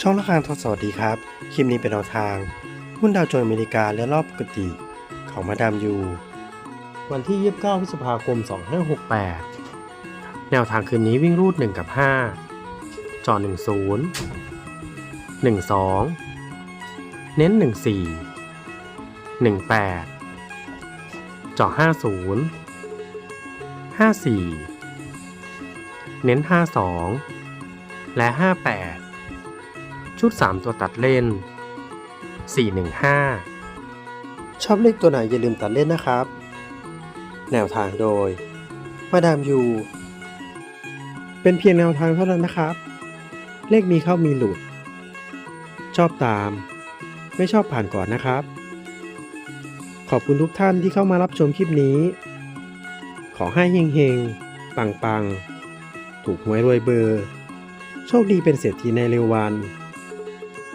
ช่องละครทดสวัสดีครับ คลิปนี้เป็นแนวทาง หุ้นดาวโจนส์อเมริกาและรอบปกติ ของมาดามยู วันที่ 29 พฤษภาคม 2568 แนวทางคืนนี้วิ่งรูด 1 กับ 5 จอ 10 12 เน้น 14 18 จอ 50 54 เน้น 52 และ 58 ชุด 3 ตัวตัดเล่น 415 ชอบเลขตัวไหนอย่าลืมตัดเล่นนะครับ แนวทางโดย มาดามยู เป็นเพียงแนวทางเท่านั้นนะครับ เลขมีเข้ามีหลุด ชอบตาม ไม่ชอบผ่านก่อนนะครับ ขอบคุณทุกท่านที่เข้ามารับชมคลิปนี้ ขอให้เฮงๆ ปังๆ ถูกหวยรวยเบอร์โชคดีเป็นเศรษฐีในเร็ววัน